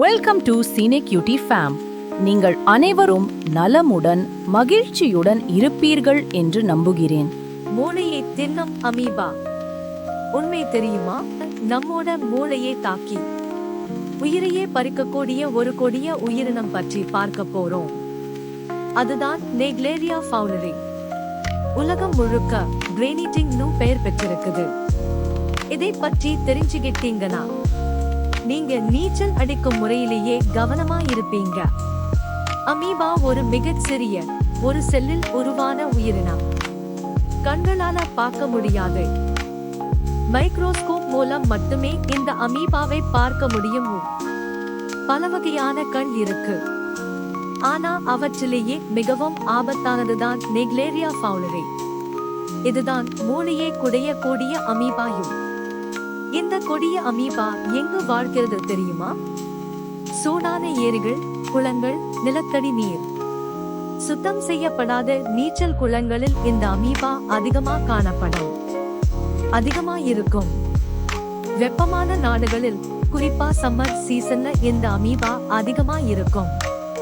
Welcome to சீனே cutie fame நீங்கள் அனைவரும் நலமுடன் மகிழ்ச்சியுடன் இருப்பீர்கள் என்று நம்புகிறேன். மூளையை தின்னும் அமீபா. உண்மை தெரியுமா? நம்மோட மூளையை தாக்கி. உயிரையே பறிக்கக்கூடிய ஒரு கொடிய உயிரினம் பற்றி பார்க்க போறோம். அதுதான் நெக்லேரியா ஃபவுலரி உலகம் முழுக்க பிரெயினிட்டிங்னு பெயர் பெற்றிருக்குது. இதை பற்றி தெரிஞ்சுக்கிட்டீங்கன்னா நீங்க நீச்சல் அடிக்கும் முறையிலேயே கவனமா இருப்பீங்க அமீபா ஒரு மிகச் சிறிய ஒரு செல்லில் உருவான உயிரினம். கண்களால பார்க்க முடியாது. மைக்ரோஸ்கோப் மூலம் மட்டுமே இந்த அமீபாவை பார்க்க முடியும். பல வகையான கண் இருக்கு. ஆனா அவற்றிலேயே மிகவும் ஆபத்தானதுதான் நெக்லேரியா ஃபவுலரி. இதுதான் மூளையை குடையக்கூடிய அமீபாயும். இந்த கொடிய அமீபா எங்கு வாழ்கிறது தெரியுமா? சூடான ஏரிகள் குளங்கள் நிலத்தடி நீர். சுத்தம் செய்யப்படாத நீச்சல் குளங்களில் இந்த அமீபா அதிகமா காணப்படும். அதிகமா இருக்கும். வெப்பமான நாடுகளில் குறிப்பா சம்மர் சீசன்ல இந்த அமீபா அதிகமா இருக்கும்.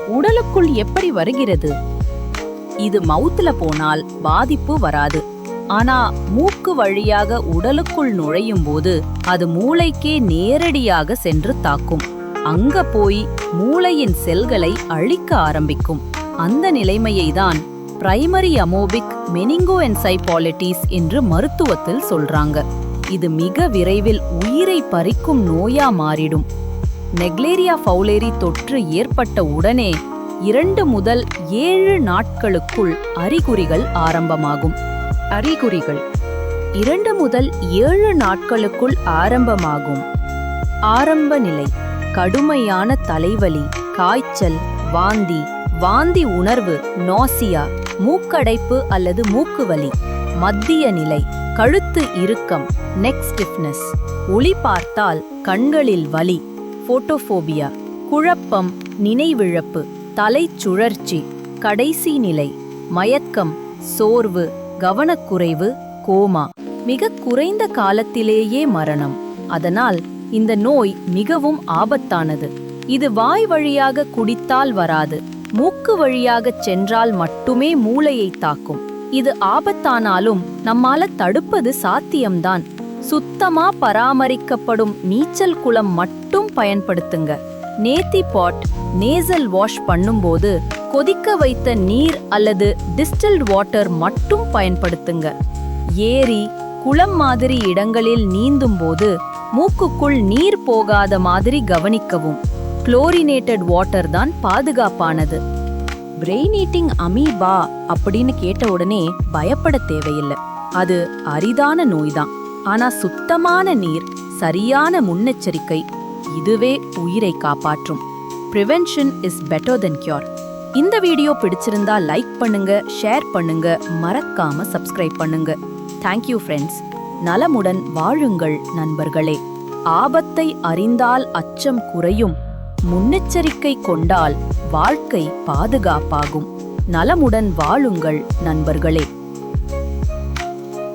உடலுக்குள் எப்படி வருகிறது? இது மவுத்துல போனால் பாதிப்பு வராது. ஆனா மூக்கு வழியாக உடலுக்குள் நுழையும் போது அது மூளைக்கே நேரடியாக சென்று தாக்கும். அங்க போய் மூளையின் செல்களை அழிக்க ஆரம்பிக்கும். அந்த நிலைமையை தான் பிரைமரி அமோபிக் மெனிங்கோ என்சைபாலிட்டிஸ் என்று மருத்துவத்தில் சொல்றாங்க. இது மிக விரைவில் உயிரை பறிக்கும் நோயா மாறிடும். நெக்லேரியா ஃபவுலேரி தொற்று ஏற்பட்ட உடனே இரண்டு முதல் ஏழு நாட்களுக்குள் அறிகுறிகள் ஆரம்பமாகும். அறிகுறிகள். இரண்டு முதல் ஏழு நாட்களுக்குள் ஆரம்பமாகும். ஆரம்ப நிலை கடுமையான தலைவலி காய்ச்சல் வாந்தி வாந்தி உணர்வு நாசியா மூக்கடைப்பு அல்லது மூக்குவலி. மத்திய நிலை கழுத்து இறுக்கம் நெக் ஸ்டிஃப்னஸ் ஒளி பார்த்தால் கண்களில் வலி போட்டோஃபோபியா குழப்பம் நினைவிழப்பு தலை சுழற்சி கடைசி நிலை மயக்கம் சோர்வு கவனக்குறைவு கோமா மிக குறைந்த காலத்திலேயே மரணம். அதனால் இந்த நோய் மிகவும் ஆபத்தானது. இது வாய் வழியாக குடித்தால் வராது மூக்கு வழியாகச் சென்றால் மட்டுமே மூளையை தாக்கும். இது ஆபத்தானாலும் நம்மால தடுப்பது சாத்தியம்தான். சுத்தமா பராமரிக்கப்படும் நீச்சல் குளம் மட்டும் பயன்படுத்துங்க. நேத்தி பாட் நேசல் வாஷ் பண்ணும்போது கொதிக்க வைத்த நீர் அல்லது டிஸ்டில்ட் வாட்டர் மட்டும் பயன்படுத்துங்க. ஏரி குளம் மாதிரி இடங்களில் நீந்தும் போது மூக்குக்குள் நீர் போகாத மாதிரி கவனிக்கவும். குளோரினேட்டட் வாட்டர் தான் பாதுகாப்பானது. பிரெயின் ஈட்டிங் அமீபா அப்படின்னு கேட்ட உடனே பயப்பட தேவையில்லை. அது அரிதான நோய்தான் ஆனா சுத்தமான நீர் சரியான முன்னெச்சரிக்கை இதுவே உயிரை காப்பாற்றும். Prevention is better then cure இந்த வீடியோ பிடிச்சிருந்தா லைக் பண்ணுங்க ஷேர் பண்ணுங்க மறக்காம சப்ஸ்கிரைப் பண்ணுங்க. தேங்க்யூ ஃப்ரெண்ட்ஸ் நலமுடன் வாழுங்கள் நண்பர்களே. ஆபத்தை அறிந்தால் அச்சம் குறையும். முன்னெச்சரிக்கை கொண்டால் வாழ்க்கை பாதுகாப்பாகும். நலமுடன் வாழுங்கள் நண்பர்களே.